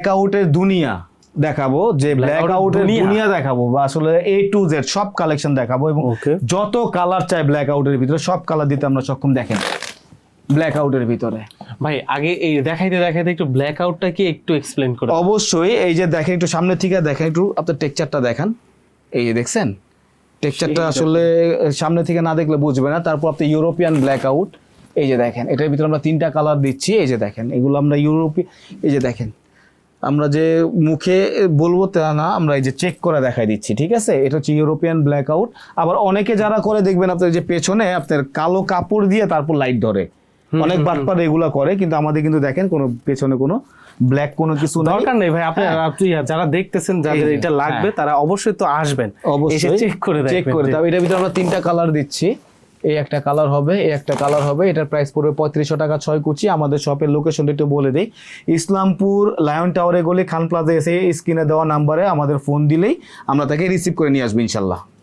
ব্ল্যাকআউটের দুনিয়া দেখাবো যে ব্ল্যাকআউটের দুনিয়া? দেখাবো বা আসলে এ টু জেড সব কালেকশন দেখাবো এবং. যত কালার চাই ব্ল্যাকআউটের ভিতরে সব কালার দিতে আমরা সক্ষম দেখেন। ব্ল্যাকআউটের ভিতরে। ভাই আগে এই দেখাইতে দেখাইতে একটু ব্ল্যাক আউটটা কি একটু এক্সপ্লেন করে অবশ্যই এই যে দেখেন একটু সামনে থেকে দেখেন একটু আপনার টেক্সচারটা দেখান। এই যে দেখছেন? টেক্সচারটা আসলে সামনে থেকে না দেখলে বুঝবে না। তারপর আপনি ইউরোপিয়ান ব্ল্যাকআউট এই যে দেখেন এটার ভিতরে আমরা তিনটা কালার দিচ্ছি। এই যে দেখেন এগুলো আমরা ইউরোপি এই যে দেখেন আমরা যে মুখে বলব তা না আমরা এই যে চেক করে দেখাই দিচ্ছি ঠিক আছে? এটা হচ্ছে ইউরোপিয়ান ব্ল্যাকআউট আবার অনেকে যারা করে দেখবেন আপনার যে পেছনে আপনার কালো কাপড় দিয়ে তারপর লাইট ধরে। অনেক বাটপার এগুলা করে কিন্তু আমাদের কিন্তু দেখেন কোনো পেছনে কোনো ব্ল্যাক কোনো কিছু দরকার নেই ভাই আপনি হ্যাঁ। যারা দেখতেছেন যাদের এটা লাগবে হ্যাঁ। তারা অবশ্যই তো আসবেন। অবশ্যই চেক করে চেক করে এটার ভিতরে আমরা তিনটা কালার দিচ্ছি। এই একটা কালার হবে, এই একটা কালার হবে, এটার প্রাইস পড়বে পঁয়ত্রিশশো টাকা ছয় কুচি। আমাদের শপের লোকেশনটা একটু বলে দিই। ইসলামপুর লায়ন টাওয়ারে গলি খান প্লাজা এসে স্ক্রিনে দেওয়া নাম্বারে আমাদের ফোন দিলেই আমরা তাকে রিসিভ করে নিয়ে আসব ইনশাল্লাহ।